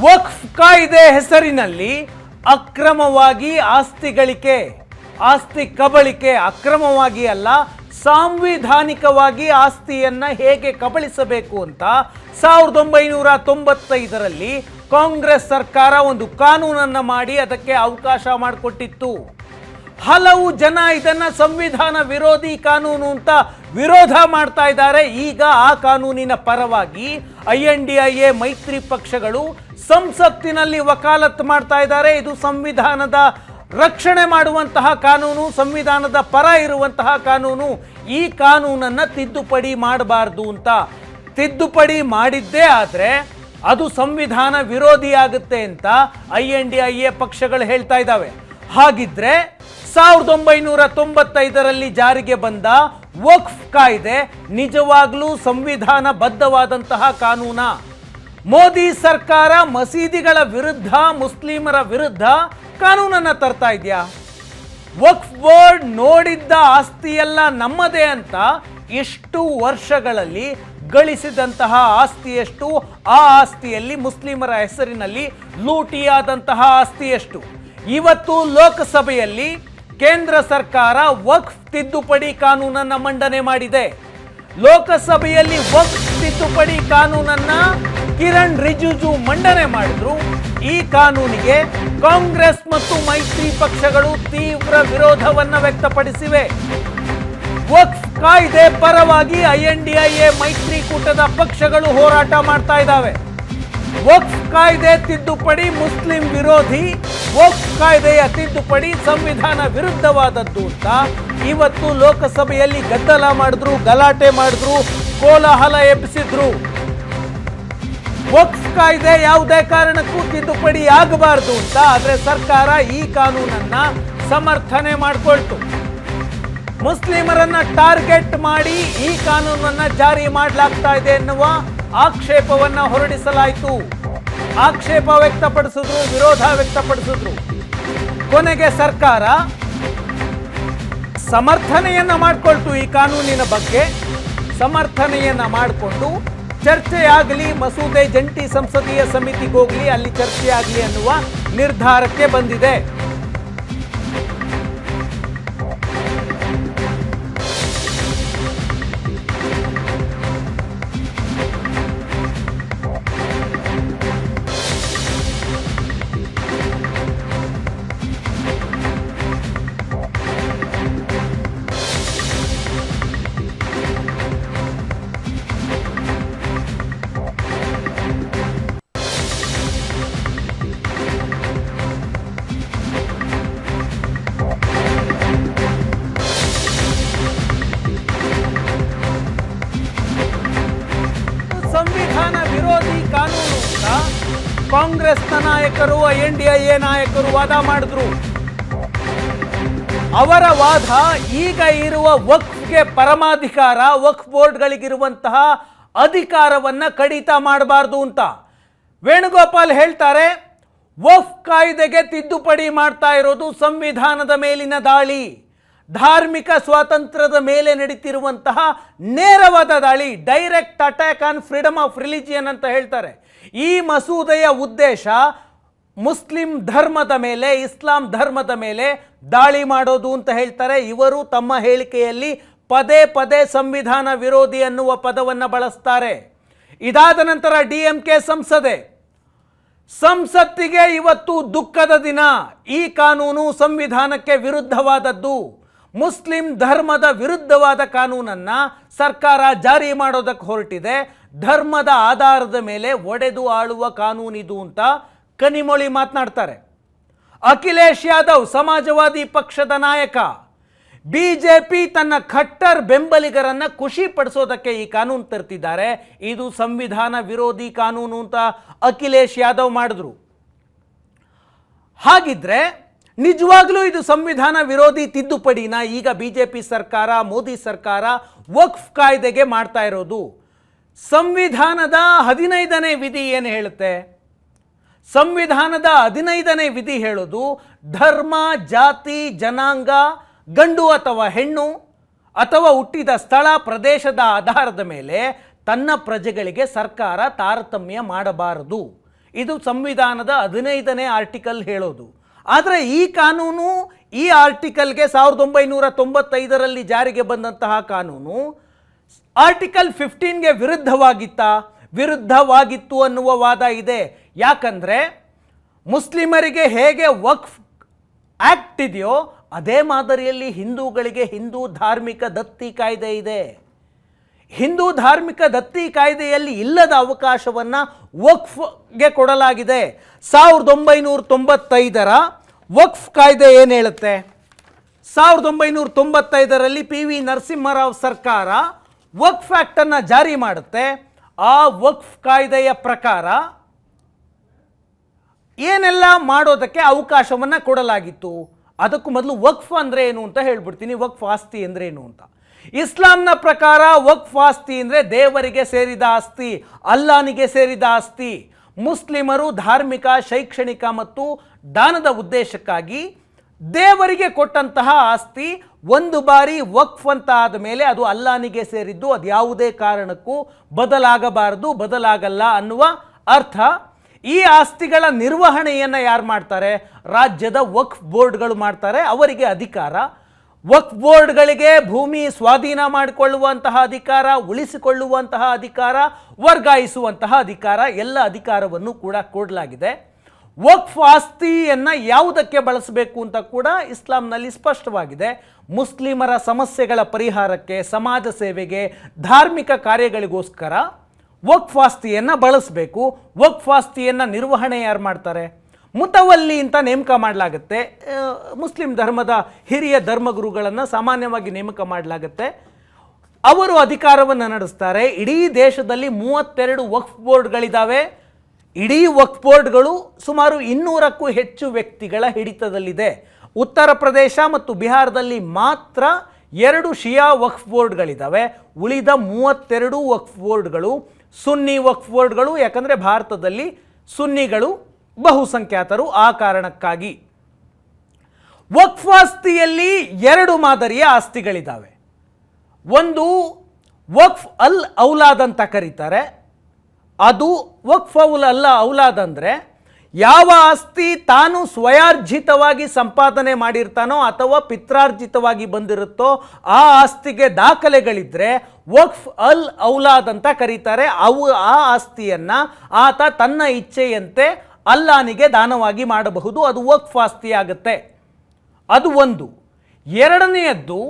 ವಕ್ಫ್ ಕಾಯ್ದೆ ಹೆಸರಿನಲ್ಲಿ ಅಕ್ರಮವಾಗಿ ಆಸ್ತಿ ಗಳಿಕೆ ಆಸ್ತಿ ಕಬಳಿಕೆ ಅಕ್ರಮವಾಗಿ ಅಲ್ಲ, ಸಾಂವಿಧಾನಿಕವಾಗಿ ಆಸ್ತಿಯನ್ನ ಹೇಗೆ ಕಬಳಿಸಬೇಕು ಅಂತ ಸಾವಿರದ ಒಂಬೈನೂರ ತೊಂಬತ್ತೈದರಲ್ಲಿ ಕಾಂಗ್ರೆಸ್ ಸರ್ಕಾರ ಒಂದು ಕಾನೂನನ್ನು ಮಾಡಿ ಅದಕ್ಕೆ ಅವಕಾಶ ಮಾಡಿಕೊಟ್ಟಿತ್ತು. ಹಲವು ಜನ ಇದನ್ನ ಸಂವಿಧಾನ ವಿರೋಧಿ ಕಾನೂನು ಅಂತ ವಿರೋಧ ಮಾಡ್ತಾ ಇದ್ದಾರೆ. ಈಗ ಆ ಕಾನೂನಿನ ಪರವಾಗಿ I N D I A, ಮೈತ್ರಿ ಪಕ್ಷಗಳು ಸಂಸತ್ತಿನಲ್ಲಿ ವಕಾಲತ್ ಮಾಡ್ತಾ ಇದ್ದಾರೆ. ಇದು ಸಂವಿಧಾನದ ರಕ್ಷಣೆ ಮಾಡುವಂತಹ ಕಾನೂನು, ಸಂವಿಧಾನದ ಪರ ಇರುವಂತಹ ಕಾನೂನು. ಈ ಕಾನೂನನ್ನ ತಿದ್ದುಪಡಿ ಮಾಡಬಾರ್ದು ಅಂತ ತಿದ್ದುಪಡಿ ಮಾಡಿದ್ದೇ ಆದರೆ ಅದು ಸಂವಿಧಾನ ವಿರೋಧಿ ಆಗುತ್ತೆ ಅಂತ I N D I A ಪಕ್ಷಗಳು ಹೇಳ್ತಾ ಇದ್ದಾವೆ. ಹಾಗಿದ್ರೆ ಸಾವಿರದ ಒಂಬೈನೂರ ತೊಂಬತ್ತೈದರಲ್ಲಿ ಜಾರಿಗೆ ಬಂದ ವಕ್ಫ್ ಕಾಯ್ದೆ ನಿಜವಾಗ್ಲೂ ಸಂವಿಧಾನ ಬದ್ಧವಾದಂತಹ ಕಾನೂನ. ಮೋದಿ ಸರ್ಕಾರ ಮಸೀದಿಗಳ ವಿರುದ್ಧ, ಮುಸ್ಲಿಮರ ವಿರುದ್ಧ ಕಾನೂನನ್ನ ತರ್ತಾ ಇದೆಯಾ? ವಕ್ಫ್ ಬೋರ್ಡ್ ನೋಡಿದ್ದ ಆಸ್ತಿಯೆಲ್ಲ ನಮ್ಮದೇ ಅಂತ ಎಷ್ಟು ವರ್ಷಗಳಲ್ಲಿ ಗಳಿಸಿದಂತಹ ಆಸ್ತಿಯಷ್ಟು? ಆ ಆಸ್ತಿಯಲ್ಲಿ ಮುಸ್ಲಿಮರ ಹೆಸರಿನಲ್ಲಿ ಲೂಟಿಯಾದಂತಹ ಆಸ್ತಿಯಷ್ಟು? ಇವತ್ತು ಲೋಕಸಭೆಯಲ್ಲಿ ಕೇಂದ್ರ ಸರ್ಕಾರ ವಕ್ಫ್ ತಿದ್ದುಪಡಿ ಕಾನೂನನ್ನ ಮಂಡನೆ ಮಾಡಿದೆ. ಲೋಕಸಭೆಯಲ್ಲಿ ವಕ್ಫ್ ತಿದ್ದುಪಡಿ ಕಾನೂನನ್ನ ಕಿರಣ್ ರಿಜಿಜು ಮಂಡನೆ ಮಾಡಿದ್ರು. ಈ ಕಾನೂನಿಗೆ ಕಾಂಗ್ರೆಸ್ ಮತ್ತು ಮೈತ್ರಿ ಪಕ್ಷಗಳು ತೀವ್ರ ವಿರೋಧವನ್ನು ವ್ಯಕ್ತಪಡಿಸಿವೆ. ವಕ್ಫ್ ಕಾಯ್ದೆ ಪರವಾಗಿ I N D I A ಮೈತ್ರಿಕೂಟದ ಪಕ್ಷಗಳು ಹೋರಾಟ ಮಾಡ್ತಾ ಇದ್ದಾವೆ. ವಕ್ಫ್ ಕಾಯ್ದೆ ತಿದ್ದುಪಡಿ ಮುಸ್ಲಿಂ ವಿರೋಧಿ ವಕ್ಫ್ ಕಾಯ್ದೆಯ ತಿದ್ದುಪಡಿ ಸಂವಿಧಾನ ವಿರುದ್ಧವಾದದ್ದು ಅಂತ ಇವತ್ತು ಲೋಕಸಭೆಯಲ್ಲಿ ಗದ್ದಲ ಮಾಡಿದ್ರು, ಗಲಾಟೆ ಮಾಡಿದ್ರು, ಕೋಲಾಹಲ ಎಬ್ಬಿಸಿದ್ರು. ವಕ್ಫ್ ಕಾಯ್ದೆ ಯಾವುದೇ ಕಾರಣಕ್ಕೂ ತಿದ್ದುಪಡಿ ಆಗಬಾರದು ಅಂತ, ಆದರೆ ಸರ್ಕಾರ ಈ ಕಾನೂನನ್ನ ಸಮರ್ಥನೆ ಮಾಡಿಕೊಳ್ತು. ಮುಸ್ಲಿಮರನ್ನ ಟಾರ್ಗೆಟ್ ಮಾಡಿ ಈ ಕಾನೂನನ್ನ ಜಾರಿ ಮಾಡಲಾಗ್ತಾ ಇದೆ ಎನ್ನುವ ಆಕ್ಷೇಪವನ್ನ ಹೊರಡಿಸಲಾಯಿತು. ಆಕ್ಷೇಪ ವ್ಯಕ್ತಪಡಿಸಿದ್ರು, ವಿರೋಧ ವ್ಯಕ್ತಪಡಿಸಿದ್ರು. ಕೊನೆಗೆ ಸರ್ಕಾರ ಸಮರ್ಥನೆಯನ್ನ ಮಾಡಿಕೊಳ್ತು ಈ ಕಾನೂನಿನ ಬಗ್ಗೆ. ಸಮರ್ಥನೆಯನ್ನ ಮಾಡಿಕೊಂಡು ಚರ್ಚೆಯಾಗಲಿ ಮಸೂದೆ ಜಂಟಿ ಸಂಸದೀಯ ಸಮಿತಿಗೆ ಅಲ್ಲಿ ಚರ್ಚೆಯಾಗಲಿ ಅನ್ನುವ ನಿರ್ಧಾರಕ್ಕೆ ಬಂದಿದೆ. ನಾಯಕರು, ಎನ್ ಡಿ ಎ ನಾಯಕರು ವಾದ ಮಾಡಿದ್ರು. ಅವರ ವಾದ ಈಗ ಇರುವ ವಕ್ಫ್ಗೆ ಪರಮಾಧಿಕಾರ, ವಕ್ಫ್ ಬೋರ್ಡ್ಗಳಿಗಿರುವಂತಹ ಅಧಿಕಾರವನ್ನ ಕಡಿತ ಮಾಡಬಾರ್ದು ಅಂತ. ವೇಣುಗೋಪಾಲ್ ಹೇಳ್ತಾರೆ, ವಕ್ಫ್ ಕಾಯ್ದೆಗೆ ತಿದ್ದುಪಡಿ ಮಾಡ್ತಾ ಇರೋದು ಸಂವಿಧಾನದ ಮೇಲಿನ ದಾಳಿ. ಧಾರ್ಮಿಕ ಸ್ವಾತಂತ್ರ್ಯದ ಮೇಲೆ ನಡೀತಿರುವಂತಹ ನೇರವಾದ ದಾಳಿ direct attack on freedom of religion ಅಂತ ಹೇಳ್ತಾರೆ. ಈ ಮಸೂದೆಯ ಉದ್ದೇಶ ಮುಸ್ಲಿಂ ಧರ್ಮದ ಮೇಲೆ, ಇಸ್ಲಾಂ ಧರ್ಮದ ಮೇಲೆ ದಾಳಿ ಮಾಡೋದು ಅಂತ ಹೇಳ್ತಾರೆ. ಇವರು ತಮ್ಮ ಹೇಳಿಕೆಯಲ್ಲಿ ಪದೇ ಪದೇ ಸಂವಿಧಾನ ವಿರೋಧಿ ಅನ್ನುವ ಪದವನ್ನು ಬಳಸ್ತಾರೆ. ಇದಾದ ನಂತರ ಡಿ ಎಂ ಕೆ ಸಂಸದೆ, ಸಂಸತ್ತಿಗೆ ಇವತ್ತು ದುಃಖದ ದಿನ. ಈ ಕಾನೂನು ಸಂವಿಧಾನಕ್ಕೆ ವಿರುದ್ಧವಾದದ್ದು. ಮುಸ್ಲಿಂ ಧರ್ಮದ ವಿರುದ್ಧವಾದ ಕಾನೂನನ್ನ ಸರ್ಕಾರ ಜಾರಿ ಮಾಡೋದಕ್ಕೆ ಹೊರಟಿದೆ. ಧರ್ಮದ ಆಧಾರದ ಮೇಲೆ ಒಡೆದು ಆಳುವ ಕಾನೂನಿದು ಅಂತ ಕನಿಮೊಳಿ ಮಾತನಾಡ್ತಾರೆ. ಅಖಿಲೇಶ್ ಯಾದವ್ ಸಮಾಜವಾದಿ ಪಕ್ಷದ ನಾಯಕ. ಬಿಜೆಪಿ ತನ್ನ ಖಟ್ಟರ್ ಬೆಂಬಲಿಗರನ್ನ ಖುಷಿ ಪಡಿಸೋದಕ್ಕೆ ಈ ಕಾನೂನು ತರ್ತಿದ್ದಾರೆ. ಇದು ಸಂವಿಧಾನ ವಿರೋಧಿ ಕಾನೂನು ಅಂತ ಅಖಿಲೇಶ್ ಯಾದವ್ ಮಾಡಿದ್ರು. ಹಾಗಿದ್ರೆ ನಿಜವಾಗ್ಲೂ ಇದು ಸಂವಿಧಾನ ವಿರೋಧಿ ತಿದ್ದುಪಡಿನ? ಈಗ ಬಿಜೆಪಿ ಸರ್ಕಾರ, ಮೋದಿ ಸರ್ಕಾರ ವಕ್ಫ್ ಕಾಯ್ದೆಗೆ ಮಾಡ್ತಾ ಇರೋದು. ಸಂವಿಧಾನದ ಹದಿನೈದನೇ ವಿಧಿ ಏನು ಹೇಳುತ್ತೆ? ಸಂವಿಧಾನದ ಹದಿನೈದನೇ ವಿಧಿ ಹೇಳೋದು ಧರ್ಮ, ಜಾತಿ, ಜನಾಂಗ, ಗಂಡು ಅಥವಾ ಹೆಣ್ಣು ಅಥವಾ ಹುಟ್ಟಿದ ಸ್ಥಳ, ಪ್ರದೇಶದ ಆಧಾರದ ಮೇಲೆ ತನ್ನ ಪ್ರಜೆಗಳಿಗೆ ಸರ್ಕಾರ ತಾರತಮ್ಯ ಮಾಡಬಾರದು. ಇದು ಸಂವಿಧಾನದ ಹದಿನೈದನೇ ಆರ್ಟಿಕಲ್ ಹೇಳೋದು. ಆದರೆ ಈ ಕಾನೂನು ಈ ಆರ್ಟಿಕಲ್ಗೆ ಸಾವಿರದ ಒಂಬೈನೂರ ತೊಂಬತ್ತೈದರಲ್ಲಿ ಜಾರಿಗೆ ಬಂದಂತಹ ಕಾನೂನು ಆರ್ಟಿಕಲ್ ಫಿಫ್ಟೀನ್ಗೆ ವಿರುದ್ಧವಾಗಿತ್ತಾ? ವಿರುದ್ಧವಾಗಿತ್ತು ಅನ್ನುವ ವಾದ ಇದೆ. ಯಾಕಂದರೆ ಮುಸ್ಲಿಮರಿಗೆ ಹೇಗೆ ವಕ್ಫ್ ಆ್ಯಕ್ಟ್ ಇದೆಯೋ ಅದೇ ಮಾದರಿಯಲ್ಲಿ ಹಿಂದೂಗಳಿಗೆ ಹಿಂದೂ ಧಾರ್ಮಿಕ ದತ್ತಿ ಕಾಯ್ದೆ ಇದೆ. ಹಿಂದೂ ಧಾರ್ಮಿಕ ದತ್ತಿ ಕಾಯ್ದೆಯಲ್ಲಿ ಇಲ್ಲದ ಅವಕಾಶವನ್ನು ವಕ್ಫ್ಗೆ ಕೊಡಲಾಗಿದೆ. ಸಾವಿರದ ಒಂಬೈನೂರ ತೊಂಬತ್ತೈದರ ವಕ್ಫ್ ಕಾಯ್ದೆ ಏನು ಹೇಳುತ್ತೆ? ಸಾವಿರದ ಒಂಬೈನೂರ ತೊಂಬತ್ತೈದರಲ್ಲಿ ಪಿ ವಿ ನರಸಿಂಹರಾವ್ ಸರ್ಕಾರ ವಕ್ಫ್ ಆ್ಯಕ್ಟನ್ನು ಜಾರಿ ಮಾಡುತ್ತೆ. ಆ ವಕ್ಫ್ ಕಾಯ್ದೆಯ ಪ್ರಕಾರ ಏನೆಲ್ಲ ಮಾಡೋದಕ್ಕೆ ಅವಕಾಶವನ್ನು ಕೊಡಲಾಗಿತ್ತು? ಅದಕ್ಕೂ ಮೊದಲು ವಕ್ಫ್ ಅಂದರೆ ಏನು ಅಂತ ಹೇಳ್ಬಿಡ್ತೀನಿ. ವಕ್ಫ್ ಆಸ್ತಿ ಅಂದರೆ ಏನು ಅಂತ. ಇಸ್ಲಾಂನ ಪ್ರಕಾರ ವಕ್ಫ್ ಆಸ್ತಿ ಅಂದರೆ ದೇವರಿಗೆ ಸೇರಿದ ಆಸ್ತಿ, ಅಲ್ಲಾನಿಗೆ ಸೇರಿದ ಆಸ್ತಿ. ಮುಸ್ಲಿಮರು ಧಾರ್ಮಿಕ, ಶೈಕ್ಷಣಿಕ ಮತ್ತು ದಾನದ ಉದ್ದೇಶಕ್ಕಾಗಿ ದೇವರಿಗೆ ಕೊಟ್ಟಂತಹ ಆಸ್ತಿ ಒಂದು ಬಾರಿ ವಕ್ಫ್ ಅಂತ ಆದ ಮೇಲೆ ಅದು ಅಲ್ಲಾನಿಗೆ ಸೇರಿದ್ದು, ಅದು ಯಾವುದೇ ಕಾರಣಕ್ಕೂ ಬದಲಾಗಬಾರದು, ಬದಲಾಗಲ್ಲ ಅನ್ನುವ ಅರ್ಥ. ಈ ಆಸ್ತಿಗಳ ನಿರ್ವಹಣೆಯನ್ನು ಯಾರು ಮಾಡ್ತಾರೆ? ರಾಜ್ಯದ ವಕ್ಫ್ ಬೋರ್ಡ್ಗಳು ಮಾಡ್ತಾರೆ, ಅವರಿಗೆ ಅಧಿಕಾರ. ವಕ್ಫ್ ಬೋರ್ಡ್ಗಳಿಗೆ ಭೂಮಿ ಸ್ವಾಧೀನ ಮಾಡಿಕೊಳ್ಳುವಂತಹ ಅಧಿಕಾರ, ಉಳಿಸಿಕೊಳ್ಳುವಂತಹ ಅಧಿಕಾರ, ವರ್ಗಾಯಿಸುವಂತಹ ಅಧಿಕಾರ, ಎಲ್ಲ ಅಧಿಕಾರವನ್ನು ಕೂಡ ಕೊಡಲಾಗಿದೆ. ವಕ್ಫ್ ಆಸ್ತಿಯನ್ನು ಯಾವುದಕ್ಕೆ ಬಳಸಬೇಕು ಅಂತ ಕೂಡ ಇಸ್ಲಾಂನಲ್ಲಿ ಸ್ಪಷ್ಟವಾಗಿದೆ. ಮುಸ್ಲಿಮರ ಸಮಸ್ಯೆಗಳ ಪರಿಹಾರಕ್ಕೆ, ಸಮಾಜ ಸೇವೆಗೆ, ಧಾರ್ಮಿಕ ಕಾರ್ಯಗಳಿಗೋಸ್ಕರ ವಕ್ಫ್ ಆಸ್ತಿಯನ್ನು ಬಳಸಬೇಕು. ವಕ್ಫ್ ಆಸ್ತಿಯನ್ನು ನಿರ್ವಹಣೆ ಯಾರು ಮಾಡ್ತಾರೆ? ಮುತವಲ್ಲಿ ಅಂತ ನೇಮಕ ಮಾಡಲಾಗುತ್ತೆ. ಮುಸ್ಲಿಂ ಧರ್ಮದ ಹಿರಿಯ ಧರ್ಮಗುರುಗಳನ್ನು ಸಾಮಾನ್ಯವಾಗಿ ನೇಮಕ ಮಾಡಲಾಗುತ್ತೆ. ಅವರು ಅಧಿಕಾರವನ್ನು ನಡೆಸ್ತಾರೆ. ಇಡೀ ದೇಶದಲ್ಲಿ ಮೂವತ್ತೆರಡು ವಕ್ಫ್ ಬೋರ್ಡ್ಗಳಿದ್ದಾವೆ ಇಡೀ ವಕ್ ಬೋರ್ಡ್ಗಳು ಸುಮಾರು ಇನ್ನೂರಕ್ಕೂ ಹೆಚ್ಚು ವ್ಯಕ್ತಿಗಳ ಹಿಡಿತದಲ್ಲಿದೆ. ಉತ್ತರ ಪ್ರದೇಶ ಮತ್ತು ಬಿಹಾರದಲ್ಲಿ ಮಾತ್ರ ಎರಡು ಶಿಯಾ ವಕ್ಫ್ ಬೋರ್ಡ್ಗಳಿದ್ದಾವೆ ಉಳಿದ ಮೂವತ್ತೆರಡು ವಕ್ಫ್ ಬೋರ್ಡ್ಗಳು ಸುನ್ನಿ ವಕ್ಫ್ ಬೋರ್ಡ್ಗಳು, ಯಾಕಂದರೆ ಭಾರತದಲ್ಲಿ ಸುನ್ನಿಗಳು ಬಹುಸಂಖ್ಯಾತರು ಆ ಕಾರಣಕ್ಕಾಗಿ. ವಕ್ಫ್ ಆಸ್ತಿಯಲ್ಲಿ ಎರಡು ಮಾದರಿಯ ಆಸ್ತಿಗಳಿದ್ದಾವೆ ಒಂದು ವಕ್ಫ್ ಅಲ್ ಔಲಾದ್ ಅಂತ ಕರೀತಾರೆ ಅದು ವಕ್ಫ್ ಔಲ್ ಅಲ್ಲ ಔಲಾದ್ ಅಂದರೆ ಯಾವ ಆಸ್ತಿ ತಾನು ಸ್ವಯಾರ್ಜಿತವಾಗಿ ಸಂಪಾದನೆ ಮಾಡಿರ್ತಾನೋ ಅಥವಾ ಪಿತ್ರಾರ್ಜಿತವಾಗಿ ಬಂದಿರುತ್ತೋ ಆ ಆಸ್ತಿಗೆ ದಾಖಲೆಗಳಿದ್ರೆ ವಕ್ಫ್ ಅಲ್ ಔಲಾದ್ ಅಂತ ಕರೀತಾರೆ. ಅವು ಆ ಆಸ್ತಿಯನ್ನು ಆತ ತನ್ನ ಇಚ್ಛೆಯಂತೆ ಅಲ್ಲಾನಿಗೆ ದಾನವಾಗಿ ಮಾಡಬಹುದು. ಅದು ವಕ್ಫ್ ಆಸ್ತಿ ಆಗುತ್ತೆ. ಅದು ಒಂದು. ಎರಡನೆಯದ್ದು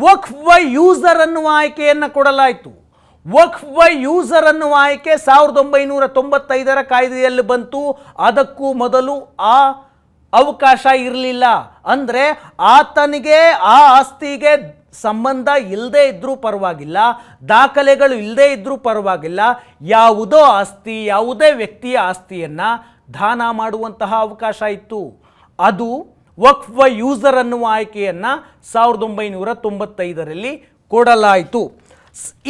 ವಕ್ಫ್ ಯೂಸರ್ ಅನ್ನುವ ಆಯ್ಕೆಯನ್ನು ಕೊಡಲಾಯಿತು. ವಕ್ಫ್ ಬೈ ಯೂಸರ್ ಅನ್ನುವ ಆಯ್ಕೆ ಸಾವಿರದ ಒಂಬೈನೂರ ತೊಂಬತ್ತೈದರ ಕಾಯ್ದೆಯಲ್ಲಿ ಬಂತು. ಅದಕ್ಕೂ ಮೊದಲು ಆ ಅವಕಾಶ ಇರಲಿಲ್ಲ. ಅಂದರೆ ಆತನಿಗೆ, ಆ ಆಸ್ತಿಗೆ ಸಂಬಂಧ ಇಲ್ಲದೇ ಇದ್ದರೂ ಪರವಾಗಿಲ್ಲ. ದಾಖಲೆಗಳು ಇಲ್ಲದೇ ಇದ್ದರೂ ಪರವಾಗಿಲ್ಲ. ಯಾವುದೋ ಆಸ್ತಿ, ಯಾವುದೇ ವ್ಯಕ್ತಿಯ ಆಸ್ತಿಯನ್ನು ದಾನ ಮಾಡುವಂತಹ ಅವಕಾಶ ಇತ್ತು. ಅದು ವಕ್ಫ್ ಬೈ ಯೂಸರ್ ಅನ್ನುವ ಆಯ್ಕೆಯನ್ನು ಸಾವಿರದ ಒಂಬೈನೂರ ತೊಂಬತ್ತೈದರಲ್ಲಿ ಕೊಡಲಾಯಿತು.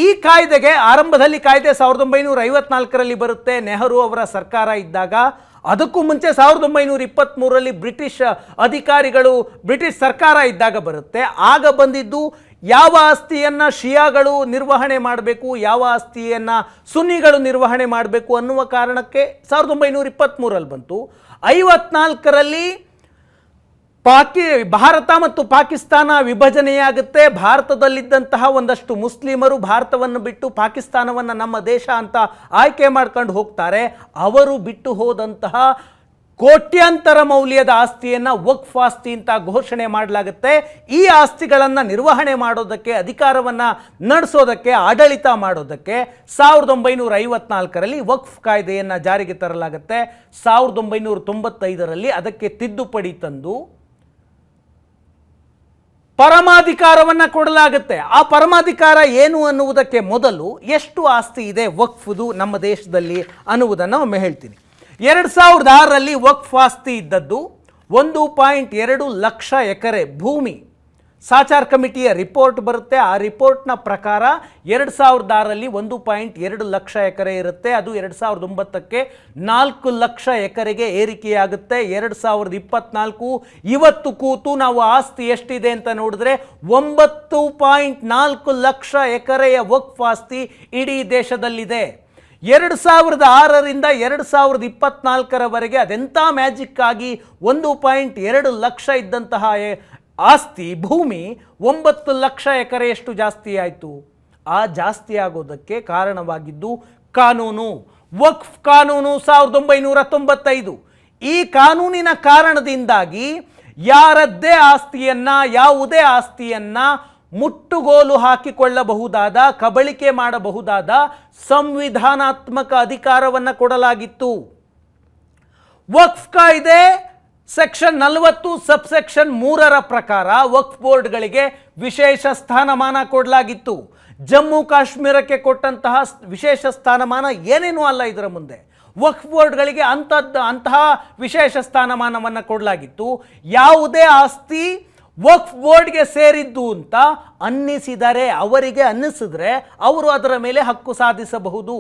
ಈ ಕಾಯ್ದೆಗೆ ಆರಂಭದಲ್ಲಿ ಕಾಯ್ದೆ ಸಾವಿರದ ಒಂಬೈನೂರ ಐವತ್ನಾಲ್ಕರಲ್ಲಿ ಬರುತ್ತೆ. ನೆಹರು ಅವರ ಸರ್ಕಾರ ಇದ್ದಾಗ ಅದಕ್ಕೂ ಮುಂಚೆ ಸಾವಿರದ ಒಂಬೈನೂರ ಇಪ್ಪತ್ತ್ಮೂರರಲ್ಲಿ ಬ್ರಿಟಿಷ್ ಅಧಿಕಾರಿಗಳು, ಬ್ರಿಟಿಷ್ ಸರ್ಕಾರ ಇದ್ದಾಗ ಬರುತ್ತೆ. ಆಗ ಬಂದಿದ್ದು ಯಾವ ಆಸ್ತಿಯನ್ನು ಶಿಯಾಗಳು ನಿರ್ವಹಣೆ ಮಾಡಬೇಕು, ಯಾವ ಆಸ್ತಿಯನ್ನು ಸುನ್ನಿಗಳು ನಿರ್ವಹಣೆ ಮಾಡಬೇಕು ಅನ್ನುವ ಕಾರಣಕ್ಕೆ ಸಾವಿರದ ಒಂಬೈನೂರ ಇಪ್ಪತ್ತ್ಮೂರಲ್ಲಿ ಬಂತು. ಐವತ್ನಾಲ್ಕರಲ್ಲಿ ಪಾಕಿ ಭಾರತ ಮತ್ತು ಪಾಕಿಸ್ತಾನ ವಿಭಜನೆಯಾಗುತ್ತೆ. ಭಾರತದಲ್ಲಿದ್ದಂತಹ ಒಂದಷ್ಟು ಮುಸ್ಲಿಮರು ಭಾರತವನ್ನು ಬಿಟ್ಟು ಪಾಕಿಸ್ತಾನವನ್ನು ನಮ್ಮ ದೇಶ ಅಂತ ಆಯ್ಕೆ ಮಾಡ್ಕೊಂಡು ಹೋಗ್ತಾರೆ. ಅವರು ಬಿಟ್ಟು ಹೋದಂತಹ ಕೋಟ್ಯಾಂತರ ಮೌಲ್ಯದ ಆಸ್ತಿಯನ್ನು ವಕ್ಫ್ ಆಸ್ತಿ ಅಂತ ಘೋಷಣೆ ಮಾಡಲಾಗುತ್ತೆ. ಈ ಆಸ್ತಿಗಳನ್ನು ನಿರ್ವಹಣೆ ಮಾಡೋದಕ್ಕೆ, ಅಧಿಕಾರವನ್ನು ನಡೆಸೋದಕ್ಕೆ, ಆಡಳಿತ ಮಾಡೋದಕ್ಕೆ ಸಾವಿರದ ಒಂಬೈನೂರ ಐವತ್ನಾಲ್ಕರಲ್ಲಿ ವಕ್ಫ್ ಕಾಯ್ದೆಯನ್ನು ಜಾರಿಗೆ ತರಲಾಗುತ್ತೆ. ಸಾವಿರದ ಒಂಬೈನೂರ ತೊಂಬತ್ತೈದರಲ್ಲಿ ಅದಕ್ಕೆ ತಿದ್ದುಪಡಿ ತಂದು ಪರಮಾಧಿಕಾರವನ್ನು ಕೊಡಲಾಗುತ್ತೆ. ಆ ಪರಮಾಧಿಕಾರ ಏನು ಅನ್ನುವುದಕ್ಕೆ ಮೊದಲು ಎಷ್ಟು ಆಸ್ತಿ ಇದೆ ವಕ್ಫುದು ನಮ್ಮ ದೇಶದಲ್ಲಿ ಅನ್ನುವುದನ್ನು ಒಮ್ಮೆ ಹೇಳ್ತೀನಿ. ಎರಡು ಸಾವಿರದ ಆರರಲ್ಲಿ ವಕ್ಫ್ ಆಸ್ತಿ ಇದ್ದದ್ದು ಒಂದು ಪಾಯಿಂಟ್ ಎರಡು ಲಕ್ಷ ಎಕರೆ ಭೂಮಿ. ಸಾಚಾರ್ ಕಮಿಟಿಯ ರಿಪೋರ್ಟ್ ಬರುತ್ತೆ. ಆ ರಿಪೋರ್ಟ್ನ ಪ್ರಕಾರ ಎರಡು ಸಾವಿರದ ಆರಲ್ಲಿ ಒಂದು ಪಾಯಿಂಟ್ ಎರಡು ಲಕ್ಷ ಎಕರೆ ಇರುತ್ತೆ. ಅದು ಎರಡು ಸಾವಿರದ ಒಂಬತ್ತಕ್ಕೆ ನಾಲ್ಕು ಲಕ್ಷ ಎಕರೆಗೆ ಏರಿಕೆಯಾಗುತ್ತೆ. ಎರಡು ಸಾವಿರದ ಇಪ್ಪತ್ನಾಲ್ಕು ಇವತ್ತು ಕೂತು ನಾವು ಆಸ್ತಿ ಎಷ್ಟಿದೆ ಅಂತ ನೋಡಿದ್ರೆ ಒಂಬತ್ತು ಪಾಯಿಂಟ್ ನಾಲ್ಕು ಲಕ್ಷ ಎಕರೆಯ ವಕ್ಫ್ ಆಸ್ತಿ ಇಡೀ ದೇಶದಲ್ಲಿದೆ. ಎರಡು ಸಾವಿರದ ಆರರಿಂದ ಎರಡು ಸಾವಿರದ ಇಪ್ಪತ್ನಾಲ್ಕರವರೆಗೆ ಅದೆಂಥ ಮ್ಯಾಜಿಕ್ ಆಗಿ ಒಂದು ಪಾಯಿಂಟ್ ಎರಡು ಲಕ್ಷ ಇದ್ದಂತಹ ಆಸ್ತಿ ಭೂಮಿ ಒಂಬತ್ತು ಲಕ್ಷ ಎಕರೆಯಷ್ಟು ಜಾಸ್ತಿ ಆಯಿತು. ಆ ಜಾಸ್ತಿ ಆಗೋದಕ್ಕೆ ಕಾರಣವಾಗಿದ್ದು ಕಾನೂನು. ವಕ್ಫ್ ಕಾನೂನು ಸಾವಿರದ ಒಂಬೈನೂರ ತೊಂಬತ್ತೈದು. ಈ ಕಾನೂನಿನ ಕಾರಣದಿಂದಾಗಿ ಯಾರದ್ದೇ ಆಸ್ತಿಯನ್ನ, ಯಾವುದೇ ಆಸ್ತಿಯನ್ನ ಮುಟ್ಟುಗೋಲು ಹಾಕಿಕೊಳ್ಳಬಹುದಾದ, ಕಬಳಿಕೆ ಮಾಡಬಹುದಾದ ಸಂವಿಧಾನಾತ್ಮಕ ಅಧಿಕಾರವನ್ನು ಕೊಡಲಾಗಿತ್ತು. ವಕ್ಫ್ ಕಾಯ್ದೆ ಸೆಕ್ಷನ್ ನಲವತ್ತು ಸಬ್ಸೆಕ್ಷನ್ ಮೂರರ ಪ್ರಕಾರ ವಕ್ಫ್ ಬೋರ್ಡ್ಗಳಿಗೆ ವಿಶೇಷ ಸ್ಥಾನಮಾನ ಕೊಡಲಾಗಿತ್ತು. ಜಮ್ಮು ಕಾಶ್ಮೀರಕ್ಕೆ ಕೊಟ್ಟಂತಹ ವಿಶೇಷ ಸ್ಥಾನಮಾನ ಏನೇನೂ ಅಲ್ಲ ಇದರ ಮುಂದೆ. ವಕ್ಫ್ ಬೋರ್ಡ್ಗಳಿಗೆ ಅಂಥದ್ದು ಅಂತಹ ವಿಶೇಷ ಸ್ಥಾನಮಾನವನ್ನು ಕೊಡಲಾಗಿತ್ತು. ಯಾವುದೇ ಆಸ್ತಿ ವಕ್ಫ್ ಬೋರ್ಡ್ಗೆ ಸೇರಿದ್ದು ಅಂತ ಅನ್ನಿಸಿದರೆ, ಅವರಿಗೆ ಅನ್ನಿಸಿದ್ರೆ ಅವರು ಅದರ ಮೇಲೆ ಹಕ್ಕು ಸಾಧಿಸಬಹುದು.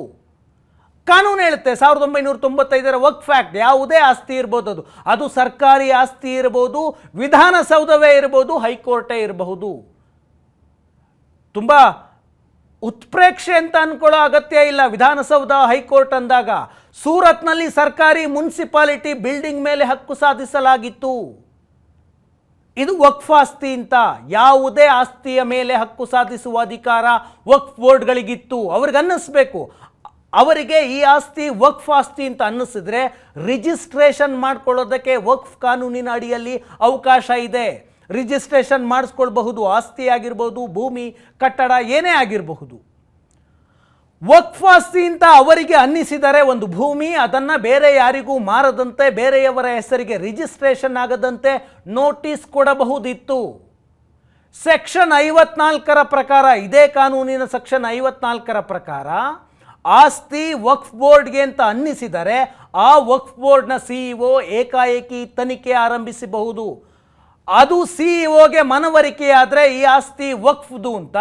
ಕಾನೂನು ಹೇಳುತ್ತೆ, ಸಾವಿರದ ಒಂಬೈನೂರ ತೊಂಬತ್ತೈದರ ವಕ್ ಫ್ಯಾಕ್ಟ್ ಯಾವುದೇ ಆಸ್ತಿ ಇರ್ಬೋದು ಅದು. ಅದು ಸರ್ಕಾರಿ ಆಸ್ತಿ ಇರ್ಬೋದು, ವಿಧಾನಸೌಧವೇ ಇರ್ಬೋದು, ಹೈಕೋರ್ಟೇ ಇರಬಹುದು. ತುಂಬ ಉತ್ಪ್ರೇಕ್ಷೆ ಅಂತ ಅನ್ಕೊಳ್ಳೋ ಅಗತ್ಯ ಇಲ್ಲ. ವಿಧಾನಸೌಧ, ಹೈಕೋರ್ಟ್ ಅಂದಾಗ ಸೂರತ್ನಲ್ಲಿ ಸರ್ಕಾರಿ ಮುನ್ಸಿಪಾಲಿಟಿ ಬಿಲ್ಡಿಂಗ್ ಮೇಲೆ ಹಕ್ಕು ಸಾಧಿಸಲಾಗಿತ್ತು. ಇದು ವಕ್ಫ್ ಆಸ್ತಿ ಅಂತ. ಯಾವುದೇ ಆಸ್ತಿಯ ಮೇಲೆ ಹಕ್ಕು ಸಾಧಿಸುವ ಅಧಿಕಾರ ವಕ್ಫ್ ಬೋರ್ಡ್ಗಳಿಗಿತ್ತು. ಅವ್ರಿಗೆ ಅನ್ನಿಸ್ಬೇಕು ಅವರಿಗೆ ಈ ಆಸ್ತಿ ವಕ್ಫ್ ಆಸ್ತಿ ಅಂತ ಅನ್ನಿಸಿದ್ರೆ ರಿಜಿಸ್ಟ್ರೇಷನ್ ಮಾಡ್ಕೊಳ್ಳೋದಕ್ಕೆ ವಕ್ಫ್ ಕಾನೂನಿನ ಅಡಿಯಲ್ಲಿ ಅವಕಾಶ ಇದೆ. ರಿಜಿಸ್ಟ್ರೇಷನ್ ಮಾಡಿಸ್ಕೊಳ್ಬಹುದು, ಆಸ್ತಿ ಆಗಿರ್ಬೋದು, ಭೂಮಿ, ಕಟ್ಟಡ ಏನೇ ಆಗಿರಬಹುದು. ವಕ್ಫ್ ಆಸ್ತಿ ಅಂತ ಅವರಿಗೆ ಅನ್ನಿಸಿದರೆ ಒಂದು ಭೂಮಿ, ಅದನ್ನು ಬೇರೆ ಯಾರಿಗೂ ಮಾರದಂತೆ, ಬೇರೆಯವರ ಹೆಸರಿಗೆ ರಿಜಿಸ್ಟ್ರೇಷನ್ ಆಗದಂತೆ ನೋಟಿಸ್ ಕೊಡಬಹುದಿತ್ತು. ಸೆಕ್ಷನ್ ಐವತ್ನಾಲ್ಕರ ಪ್ರಕಾರ, ಇದೇ ಕಾನೂನಿನ ಸೆಕ್ಷನ್ ಐವತ್ನಾಲ್ಕರ ಪ್ರಕಾರ ಆಸ್ತಿ ವಕ್ಫ್ ಬೋರ್ಡ್ಗೆ ಅಂತ ಅನ್ನಿಸಿದರೆ ಆ ವಕ್ಫ್ ಬೋರ್ಡ್ನ ಸಿಇಒ ಏಕಾಏಕಿ ತನಿಖೆ ಆರಂಭಿಸಬಹುದು. ಅದು ಸಿಇಒಗೆ ಮನವರಿಕೆಯಾದರೆ ಈ ಆಸ್ತಿ ವಕ್ಫ್ದು ಅಂತ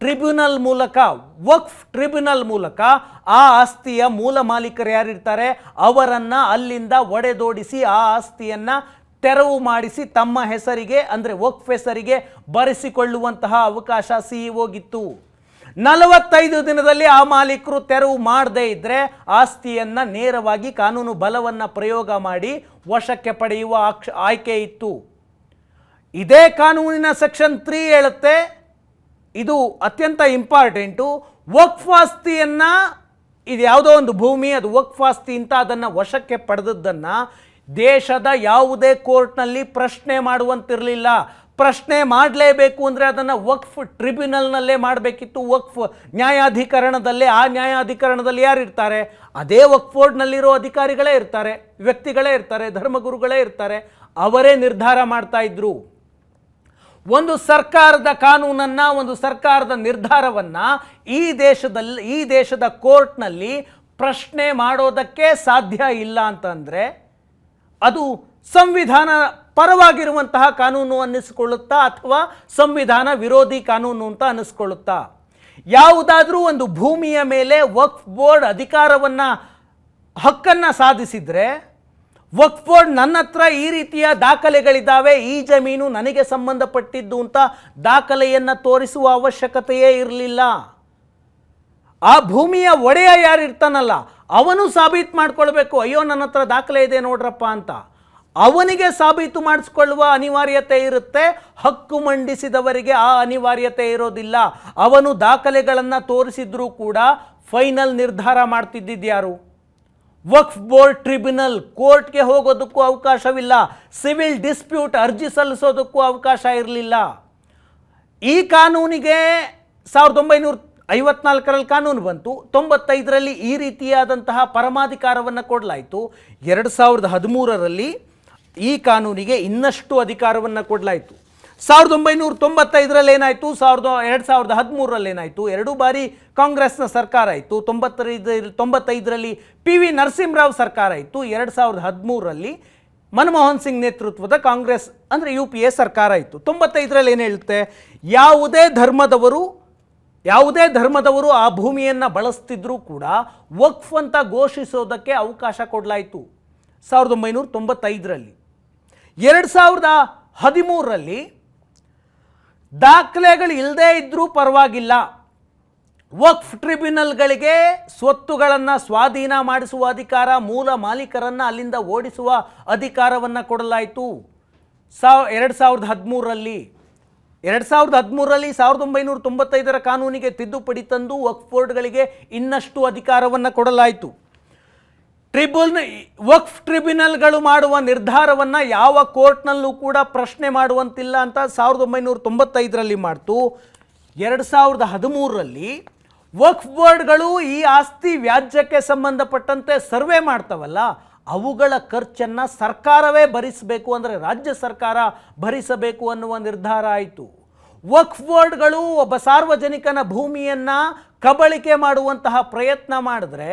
ಟ್ರಿಬ್ಯುನಲ್ ಮೂಲಕ, ವಕ್ಫ್ ಟ್ರಿಬ್ಯುನಲ್ ಮೂಲಕ ಆ ಆಸ್ತಿಯ ಮೂಲ ಮಾಲೀಕರು ಯಾರಿರ್ತಾರೆ? ಅವರನ್ನು ಅಲ್ಲಿಂದ ಒಡೆದೋಡಿಸಿ ಆ ಆಸ್ತಿಯನ್ನು ತೆರವು ಮಾಡಿಸಿ ತಮ್ಮ ಹೆಸರಿಗೆ, ಅಂದರೆ ವಕ್ಫ್ ಹೆಸರಿಗೆ, ಬರೆಸಿಕೊಳ್ಳುವಂತಹ ಅವಕಾಶ ಸಿಇಒಗಿತ್ತು ನಲವತ್ತೈದು ದಿನದಲ್ಲಿ ಆ ಮಾಲೀಕರು ತೆರವು ಮಾಡದೇ ಇದ್ದರೆ ಆಸ್ತಿಯನ್ನು ನೇರವಾಗಿ ಕಾನೂನು ಬಲವನ್ನು ಪ್ರಯೋಗ ಮಾಡಿ ವಶಕ್ಕೆ ಪಡೆಯುವ ಆಯ್ಕೆ ಇತ್ತು. ಇದೇ ಕಾನೂನಿನ ಸೆಕ್ಷನ್ ತ್ರೀ ಹೇಳುತ್ತೆ, ಇದು ಅತ್ಯಂತ ಇಂಪಾರ್ಟೆಂಟು. ವಕ್ಫಾಸ್ತಿಯನ್ನು ಇದು ಯಾವುದೋ ಒಂದು ಭೂಮಿ, ಅದು ವಕ್ಫಾಸ್ತಿ ಅಂತ ಅದನ್ನು ವಶಕ್ಕೆ ಪಡೆದದ್ದನ್ನು ದೇಶದ ಯಾವುದೇ ಕೋರ್ಟ್ನಲ್ಲಿ ಪ್ರಶ್ನೆ ಮಾಡುವಂತಿರಲಿಲ್ಲ. ಪ್ರಶ್ನೆ ಮಾಡಲೇಬೇಕು ಅಂದರೆ ಅದನ್ನು ವಕ್ಫ್ ಟ್ರಿಬ್ಯುನಲ್ನಲ್ಲೇ ಮಾಡಬೇಕಿತ್ತು. ವಕ್ಫ್ ನ್ಯಾಯಾಧಿಕರಣದಲ್ಲೇ, ಆ ನ್ಯಾಯಾಧಿಕರಣದಲ್ಲಿ ಯಾರು ಇರ್ತಾರೆ? ಅದೇ ವಕ್ಫ್ ಬೋರ್ಡ್ನಲ್ಲಿರೋ ಅಧಿಕಾರಿಗಳೇ ಇರ್ತಾರೆ, ವ್ಯಕ್ತಿಗಳೇ ಇರ್ತಾರೆ, ಧರ್ಮಗುರುಗಳೇ ಇರ್ತಾರೆ. ಅವರೇ ನಿರ್ಧಾರ ಮಾಡ್ತಾ ಇದ್ರು. ಒಂದು ಸರ್ಕಾರದ ಕಾನೂನನ್ನು, ಒಂದು ಸರ್ಕಾರದ ನಿರ್ಧಾರವನ್ನು ಈ ದೇಶದಲ್ಲಿ ಈ ದೇಶದ ಕೋರ್ಟ್ನಲ್ಲಿ ಪ್ರಶ್ನೆ ಮಾಡೋದಕ್ಕೆ ಸಾಧ್ಯ ಇಲ್ಲ ಅಂತಂದರೆ ಅದು ಸಂವಿಧಾನ ಪರವಾಗಿರುವಂತಹ ಕಾನೂನು ಅನ್ನಿಸಿಕೊಳ್ಳುತ್ತಾ ಅಥವಾ ಸಂವಿಧಾನ ವಿರೋಧಿ ಕಾನೂನು ಅಂತ ಅನ್ನಿಸ್ಕೊಳ್ಳುತ್ತಾ? ಯಾವುದಾದರೂ ಒಂದು ಭೂಮಿಯ ಮೇಲೆ ವಕ್ಫ್ ಬೋರ್ಡ್ ಅಧಿಕಾರವನ್ನು, ಹಕ್ಕನ್ನು ಸಾಧಿಸಿದರೆ ವಕ್ಫ್ ಬೋರ್ಡ್ ನನ್ನ ಹತ್ರ ಈ ರೀತಿಯ ದಾಖಲೆಗಳಿದ್ದಾವೆ ಈ ಜಮೀನು ನನಗೆ ಸಂಬಂಧಪಟ್ಟಿದ್ದು ಅಂತ ದಾಖಲೆಯನ್ನು ತೋರಿಸುವ ಅವಶ್ಯಕತೆಯೇ ಇರಲಿಲ್ಲ. ಆ ಭೂಮಿಯ ಒಡೆಯ ಯಾರಿರ್ತಾನಲ್ಲ, ಅವನು ಸಾಬೀತು ಮಾಡ್ಕೊಳ್ಬೇಕು. ಅಯ್ಯೋ, ನನ್ನ ಹತ್ರ ದಾಖಲೆ ಇದೆ ನೋಡ್ರಪ್ಪ ಅಂತ. ಅವನಿಗೆ ಸಾಬೀತು ಮಾಡಿಸ್ಕೊಳ್ಳುವ ಅನಿವಾರ್ಯತೆ ಇರುತ್ತೆ. ಹಕ್ಕು ಮಂಡಿಸಿದವರಿಗೆ ಆ ಅನಿವಾರ್ಯತೆ ಇರೋದಿಲ್ಲ. ಅವನು ದಾಖಲೆಗಳನ್ನು ತೋರಿಸಿದ್ರೂ ಕೂಡ ಫೈನಲ್ ನಿರ್ಧಾರ ಮಾಡ್ತಿದ್ದಿದ್ದು ಯಾರು? Waqf board tribunal. ಕೋರ್ಟ್ಗೆ ಹೋಗೋದಕ್ಕೂ ಅವಕಾಶವಿಲ್ಲ. ಸಿವಿಲ್ ಡಿಸ್ಪ್ಯೂಟ್ ಅರ್ಜಿ ಸಲ್ಲಿಸೋದಕ್ಕೂ ಅವಕಾಶ ಇರಲಿಲ್ಲ. ಈ ಕಾನೂನಿಗೆ ಸಾವಿರದ ಒಂಬೈನೂರ ಐವತ್ನಾಲ್ಕರಲ್ಲಿ ಕಾನೂನು ಬಂತು. ತೊಂಬತ್ತೈದರಲ್ಲಿ ಈ ರೀತಿಯಾದಂತಹ ಪರಮಾಧಿಕಾರವನ್ನು ಕೊಡಲಾಯಿತು. ಎರಡು ಸಾವಿರದ ಹದಿಮೂರರಲ್ಲಿ ಈ ಕಾನೂನಿಗೆ ಇನ್ನಷ್ಟು ಅಧಿಕಾರವನ್ನು ಕೊಡಲಾಯಿತು. ಸಾವಿರದ ಒಂಬೈನೂರ ತೊಂಬತ್ತೈದರಲ್ಲಿ ಏನಾಯಿತು ಸಾವಿರದ ಎರಡು ಸಾವಿರದ ಹದಿಮೂರರಲ್ಲಿ ಏನಾಯಿತು ಎರಡು ಬಾರಿ ಕಾಂಗ್ರೆಸ್ನ ಸರ್ಕಾರ ಆಯಿತು. ತೊಂಬತ್ತೈದು ತೊಂಬತ್ತೈದರಲ್ಲಿ ಪಿ ವಿ ನರಸಿಂಹರಾವ್ ಸರ್ಕಾರ ಆಯಿತು. ಎರಡು ಸಾವಿರದ ಹದಿಮೂರರಲ್ಲಿ ಮನಮೋಹನ್ ಸಿಂಗ್ ನೇತೃತ್ವದ ಕಾಂಗ್ರೆಸ್, ಅಂದರೆ ಯು ಪಿ ಎ ಸರ್ಕಾರ ಇತ್ತು ತೊಂಬತ್ತೈದರಲ್ಲಿ ಏನು ಹೇಳುತ್ತೆ? ಯಾವುದೇ ಧರ್ಮದವರು ಯಾವುದೇ ಧರ್ಮದವರು ಆ ಭೂಮಿಯನ್ನು ಬಳಸ್ತಿದ್ರೂ ಕೂಡ ವಕ್ಫ್ ಅಂತ ಘೋಷಿಸೋದಕ್ಕೆ ಅವಕಾಶ ಕೊಡಲಾಯಿತು. ಸಾವಿರದ ಒಂಬೈನೂರ ತೊಂಬತ್ತೈದರಲ್ಲಿ. ಎರಡು ಸಾವಿರದ ಹದಿಮೂರರಲ್ಲಿ ದಾಖಲೆಗಳು ಇಲ್ಲದೇ ಇದ್ದರೂ ಪರವಾಗಿಲ್ಲ. ವಕ್ಫ್ ಟ್ರಿಬ್ಯುನಲ್ಗಳಿಗೆ ಸ್ವತ್ತುಗಳನ್ನು ಸ್ವಾಧೀನ ಮಾಡಿಸುವ ಅಧಿಕಾರ ಮೂಲ ಮಾಲೀಕರನ್ನು ಅಲ್ಲಿಂದ ಓಡಿಸುವ ಅಧಿಕಾರವನ್ನು ಕೊಡಲಾಯಿತು. ಸಾವ್ ಎರಡು ಸಾವಿರದ ಹದಿಮೂರರಲ್ಲಿ. ಎರಡು ಸಾವಿರದ ಹದಿಮೂರರಲ್ಲಿ ಸಾವಿರದ ಒಂಬೈನೂರ ತೊಂಬತ್ತೈದರ ಕಾನೂನಿಗೆ ತಿದ್ದುಪಡಿ ತಂದು ವಕ್ಫ್ ಬೋರ್ಡ್ಗಳಿಗೆ ಇನ್ನಷ್ಟು ಅಧಿಕಾರವನ್ನು ಕೊಡಲಾಯಿತು. ಟ್ರಿಬ್ಯುನ್ ವಕ್ಫ್ ಟ್ರಿಬ್ಯುನಲ್ಗಳು ಮಾಡುವ ನಿರ್ಧಾರವನ್ನು ಯಾವ ಕೋರ್ಟ್ನಲ್ಲೂ ಕೂಡ ಪ್ರಶ್ನೆ ಮಾಡುವಂತಿಲ್ಲ ಅಂತ ಸಾವಿರದ ಒಂಬೈನೂರ ತೊಂಬತ್ತೈದರಲ್ಲಿ ಮಾಡ್ತು. ಎರಡು ಸಾವಿರದ ಹದಿಮೂರರಲ್ಲಿ ವಕ್ಫ್ ಬೋರ್ಡ್ಗಳು ಈ ಆಸ್ತಿ ವ್ಯಾಜ್ಯಕ್ಕೆ ಸಂಬಂಧಪಟ್ಟಂತೆ ಸರ್ವೆ ಮಾಡ್ತವಲ್ಲ, ಅವುಗಳ ಖರ್ಚನ್ನು ಸರ್ಕಾರವೇ ಭರಿಸಬೇಕು ಅಂದರೆ ರಾಜ್ಯ ಸರ್ಕಾರ ಭರಿಸಬೇಕು ಅನ್ನುವ ನಿರ್ಧಾರ ಆಯಿತು. ವಕ್ಫ್ ಬೋರ್ಡ್ಗಳು ಒಬ್ಬ ಸಾರ್ವಜನಿಕನ ಭೂಮಿಯನ್ನು ಕಬಳಿಕೆ ಮಾಡುವಂತಹ ಪ್ರಯತ್ನ ಮಾಡಿದ್ರೆ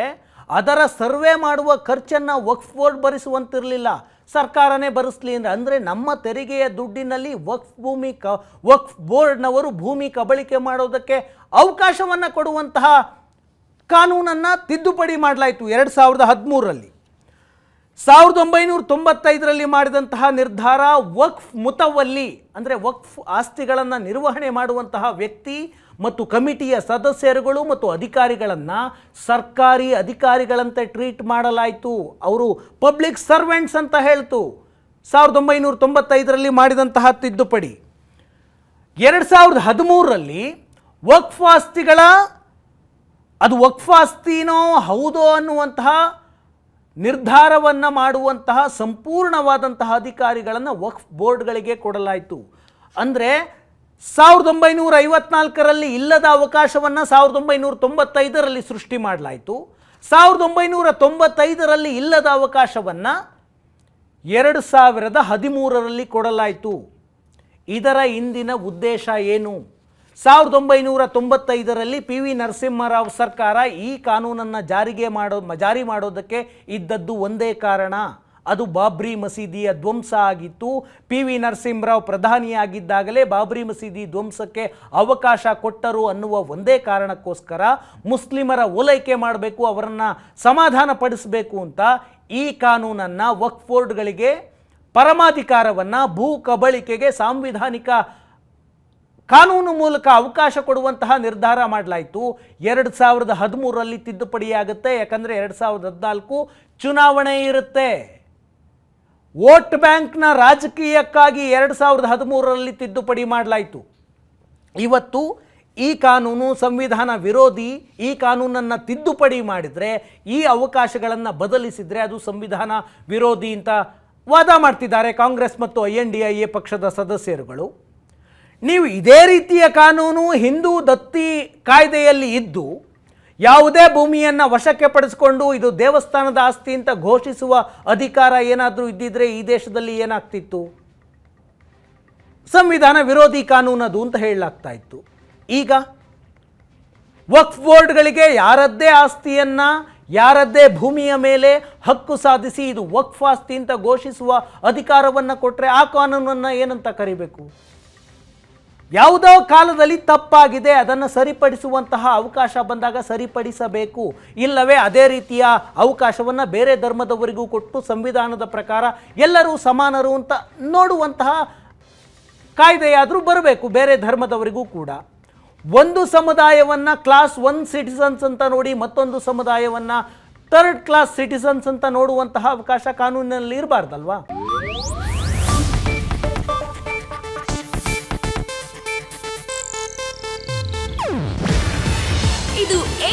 ಅದರ ಸರ್ವೆ ಮಾಡುವ ಖರ್ಚನ್ನು ವಕ್ಫ್ ಬೋರ್ಡ್ ಭರಿಸುವಂತಿರಲಿಲ್ಲ. ಸರ್ಕಾರನೇ ಭರಿಸ್ಲಿ ಅಂದರೆ ಅಂದರೆ ನಮ್ಮ ತೆರಿಗೆಯ ದುಡ್ಡಿನಲ್ಲಿ ವಕ್ಫ್ ಭೂಮಿ ಕ ವಕ್ಫ್ ಬೋರ್ಡ್ನವರು ಭೂಮಿ ಕಬಳಿಕೆ ಮಾಡೋದಕ್ಕೆ ಅವಕಾಶವನ್ನು ಕೊಡುವಂತಹ ಕಾನೂನನ್ನು ತಿದ್ದುಪಡಿ ಮಾಡಲಾಯಿತು ಎರಡು ಸಾವಿರದ ಹದಿಮೂರರಲ್ಲಿ. ಸಾವಿರದ ಒಂಬೈನೂರ ತೊಂಬತ್ತೈದರಲ್ಲಿ ಮಾಡಿದಂತಹ ನಿರ್ಧಾರ ವಕ್ಫ್ ಮುತವಲ್ಲಿ, ಅಂದರೆ ವಕ್ಫ್ ಆಸ್ತಿಗಳನ್ನು ನಿರ್ವಹಣೆ ಮಾಡುವಂತಹ ವ್ಯಕ್ತಿ ಮತ್ತು ಕಮಿಟಿಯ ಸದಸ್ಯರುಗಳು ಮತ್ತು ಅಧಿಕಾರಿಗಳನ್ನು ಸರ್ಕಾರಿ ಅಧಿಕಾರಿಗಳಂತೆ ಟ್ರೀಟ್ ಮಾಡಲಾಯಿತು. ಅವರು ಪಬ್ಲಿಕ್ ಸರ್ವೆಂಟ್ಸ್ ಅಂತ ಹೇಳ್ತು. ಸಾವಿರದ ಒಂಬೈನೂರ ತೊಂಬತ್ತೈದರಲ್ಲಿ ಮಾಡಿದಂತಹ ತಿದ್ದುಪಡಿ. ಎರಡು ಸಾವಿರದ ಹದಿಮೂರರಲ್ಲಿ ವಕ್ಫಾಸ್ತಿಗಳ, ಅದು ವಕ್ಫಾಸ್ತಿನೋ ಹೌದೋ ಅನ್ನುವಂತಹ ನಿರ್ಧಾರವನ್ನು ಮಾಡುವಂತಹ ಸಂಪೂರ್ಣವಾದಂತಹ ಅಧಿಕಾರಿಗಳನ್ನು ವಕ್ಫ್ ಬೋರ್ಡ್ಗಳಿಗೆ ಕೊಡಲಾಯಿತು. ಅಂದರೆ ಸಾವಿರದ ಒಂಬೈನೂರ ಐವತ್ನಾಲ್ಕರಲ್ಲಿ ಇಲ್ಲದ ಅವಕಾಶವನ್ನು ಸಾವಿರದ ಒಂಬೈನೂರ ತೊಂಬತ್ತೈದರಲ್ಲಿ ಸೃಷ್ಟಿ ಮಾಡಲಾಯಿತು. ಸಾವಿರದ ಒಂಬೈನೂರ ತೊಂಬತ್ತೈದರಲ್ಲಿ ಇಲ್ಲದ ಅವಕಾಶವನ್ನು ಎರಡು ಸಾವಿರದ ಹದಿಮೂರರಲ್ಲಿ ಕೊಡಲಾಯಿತು. ಇದರ ಇಂದಿನ ಉದ್ದೇಶ ಏನು? ಸಾವಿರದ ಒಂಬೈನೂರ ತೊಂಬತ್ತೈದರಲ್ಲಿ ಪಿ ವಿ ನರಸಿಂಹರಾವ್ ಸರ್ಕಾರ ಈ ಕಾನೂನನ್ನು ಜಾರಿಗೆ ಮಾಡೋ, ಜಾರಿ ಮಾಡೋದಕ್ಕೆ ಇದ್ದದ್ದು ಒಂದೇ ಕಾರಣ. ಅದು ಬಾಬ್ರಿ ಮಸೀದಿಯ ಧ್ವಂಸ ಆಗಿತ್ತು. ಪಿ ವಿ ನರಸಿಂಹರಾವ್ ಪ್ರಧಾನಿಯಾಗಿದ್ದಾಗಲೇ ಬಾಬ್ರಿ ಮಸೀದಿ ಧ್ವಂಸಕ್ಕೆ ಅವಕಾಶ ಕೊಟ್ಟರು ಅನ್ನುವ ಒಂದೇ ಕಾರಣಕ್ಕೋಸ್ಕರ ಮುಸ್ಲಿಮರ ಓಲೈಕೆ ಮಾಡಬೇಕು, ಅವರನ್ನು ಸಮಾಧಾನ ಪಡಿಸಬೇಕು ಅಂತ ಈ ಕಾನೂನನ್ನು ವಕ್ಫ್ ಬೋರ್ಡ್ಗಳಿಗೆ ಪರಮಾಧಿಕಾರವನ್ನು ಭೂ ಕಬಳಿಕೆಗೆ ಸಾಂವಿಧಾನಿಕ ಕಾನೂನು ಮೂಲಕ ಅವಕಾಶ ಕೊಡುವಂತಹ ನಿರ್ಧಾರ ಮಾಡಲಾಯಿತು. ಎರಡು ಸಾವಿರದ ಹದಿಮೂರರಲ್ಲಿ ತಿದ್ದುಪಡಿಯಾಗುತ್ತೆ, ಯಾಕಂದರೆ ಎರಡು ಸಾವಿರದ ಹದಿನಾಲ್ಕು ಚುನಾವಣೆ ಇರುತ್ತೆ. ವೋಟ್ ಬ್ಯಾಂಕ್ನ ರಾಜಕೀಯಕ್ಕಾಗಿ ಎರಡು ಸಾವಿರದ ಹದಿಮೂರರಲ್ಲಿ ತಿದ್ದುಪಡಿ ಮಾಡಲಾಯಿತು. ಇವತ್ತು ಈ ಕಾನೂನು ಸಂವಿಧಾನ ವಿರೋಧಿ ಈ ಕಾನೂನನ್ನು ತಿದ್ದುಪಡಿ ಮಾಡಿದರೆ, ಈ ಅವಕಾಶಗಳನ್ನು ಬದಲಿಸಿದರೆ ಅದು ಸಂವಿಧಾನ ವಿರೋಧಿ ಅಂತ ವಾದ ಮಾಡ್ತಿದ್ದಾರೆ ಕಾಂಗ್ರೆಸ್ ಮತ್ತು I N D I A ಪಕ್ಷದ ಸದಸ್ಯರುಗಳು. ನೀವು ಇದೇ ರೀತಿಯ ಕಾನೂನು ಹಿಂದೂ ದತ್ತಿ ಕಾಯ್ದೆಯಲ್ಲಿ ಇದ್ದು ಯಾವುದೇ ಭೂಮಿಯನ್ನು ವಶಕ್ಕೆ ಪಡಿಸಿಕೊಂಡು ಇದು ದೇವಸ್ಥಾನದ ಆಸ್ತಿ ಅಂತ ಘೋಷಿಸುವ ಅಧಿಕಾರ ಏನಾದರೂ ಇದ್ದಿದ್ರೆ ಈ ದೇಶದಲ್ಲಿ ಏನಾಗ್ತಿತ್ತು? ಸಂವಿಧಾನ ವಿರೋಧಿ ಕಾನೂನು ಅದು ಅಂತ ಹೇಳಲಾಗ್ತಾ ಇತ್ತು. ಈಗ ವಕ್ಫ್ ಬೋರ್ಡ್ಗಳಿಗೆ ಯಾರದ್ದೇ ಆಸ್ತಿಯನ್ನ, ಯಾರದ್ದೇ ಭೂಮಿಯ ಮೇಲೆ ಹಕ್ಕು ಸಾಧಿಸಿ ಇದು ವಕ್ಫ್ ಆಸ್ತಿ ಅಂತ ಘೋಷಿಸುವ ಅಧಿಕಾರವನ್ನು ಕೊಟ್ಟರೆ ಆ ಕಾನೂನನ್ನು ಏನಂತ ಕರಿಬೇಕು? ಯಾವುದೋ ಕಾಲದಲ್ಲಿ ತಪ್ಪಾಗಿದೆ, ಅದನ್ನು ಸರಿಪಡಿಸುವಂತಹ ಅವಕಾಶ ಬಂದಾಗ ಸರಿಪಡಿಸಬೇಕು. ಇಲ್ಲವೇ ಅದೇ ರೀತಿಯ ಅವಕಾಶವನ್ನು ಬೇರೆ ಧರ್ಮದವರಿಗೂ ಕೊಟ್ಟು ಸಂವಿಧಾನದ ಪ್ರಕಾರ ಎಲ್ಲರೂ ಸಮಾನರು ಅಂತ ನೋಡುವಂತಹ ಕಾಯ್ದೆಯಾದರೂ ಬರಬೇಕು, ಬೇರೆ ಧರ್ಮದವರಿಗೂ ಕೂಡ. ಒಂದು ಸಮುದಾಯವನ್ನು ಕ್ಲಾಸ್ ಒನ್ ಸಿಟಿಸನ್ಸ್ ಅಂತ ನೋಡಿ ಮತ್ತೊಂದು ಸಮುದಾಯವನ್ನು ಥರ್ಡ್ ಕ್ಲಾಸ್ ಸಿಟಿಸನ್ಸ್ ಅಂತ ನೋಡುವಂತಹ ಅವಕಾಶ ಕಾನೂನಿನಲ್ಲಿ ಇರಬಾರ್ದಲ್ವಾ?